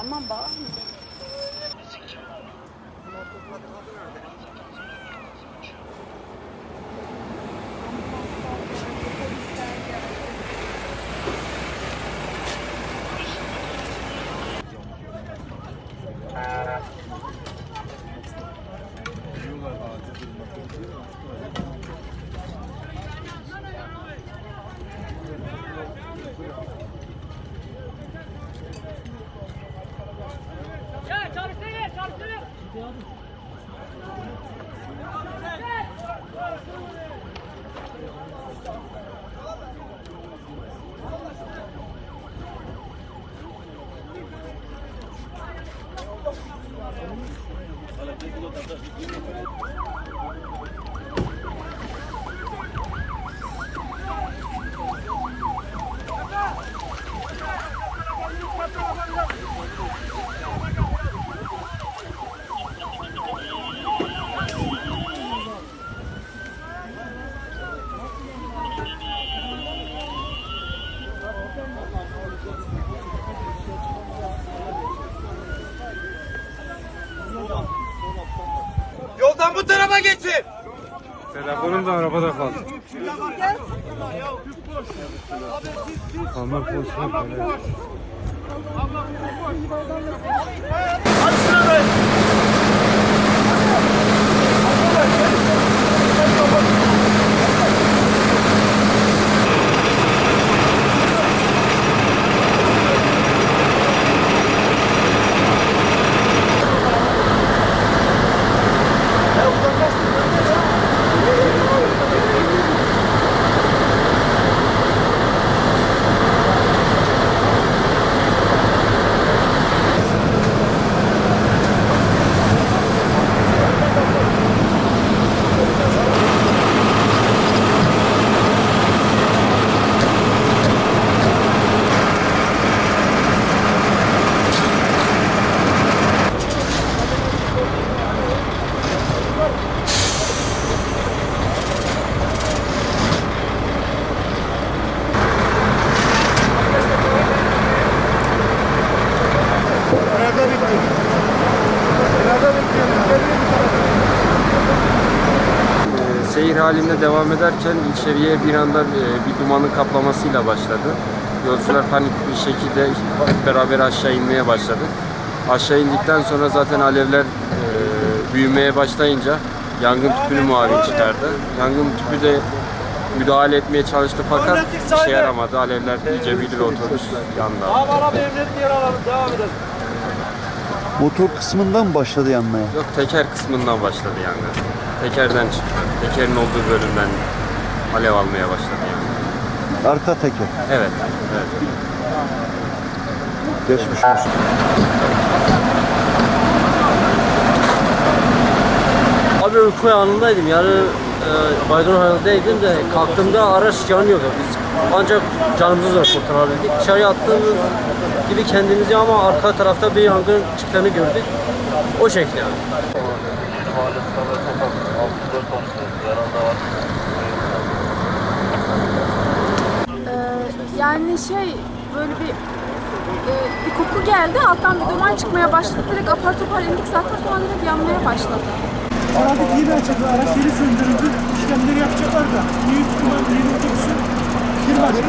Tamam bağırma. Para el título de la geçin. Telefonum da arabada kaldı. Kalmak konusunda böyle. Ee, halinde devam ederken içeriye bir anda e, bir dumanın kaplamasıyla başladı. Yolcular panik bir şekilde hep beraber aşağı inmeye başladı. Aşağı indikten sonra zaten alevler e, büyümeye başlayınca yangın tüpünü muavin çıkardı. Yangın tüpü de müdahale etmeye çalıştı fakat işe yaramadı. Alevler iyice büyüdü ve otobüs yandı. Motor kısmından mı başladı yanmaya? Yok teker kısmından başladı yangın. Tekerden çıktı. Tekerin olduğu bölümden alev almaya başladı. Arka teker. Evet, evet. Geçmiş olsun. Abi uyku anındaydım yani e, Baydın halindeydim de kalktığımda araç yanıyordu. Biz ancak canımızı zor kurtarabildik. Dışarıya attığımız gibi kendimizi ama arka tarafta bir yangın çıktığını gördük. O şekilde yani. Ee, yani şey böyle bir e, bir koku geldi. Alttan bir duman çıkmaya başladı. Direkt apar topar indik zaten sonra direkt yanmaya başladı. Trafik iyi açıldı. Araç yeni söndürüldü. İşlemleri yapacaklar da. Büyük ihtimal yeni otobüsü bir başka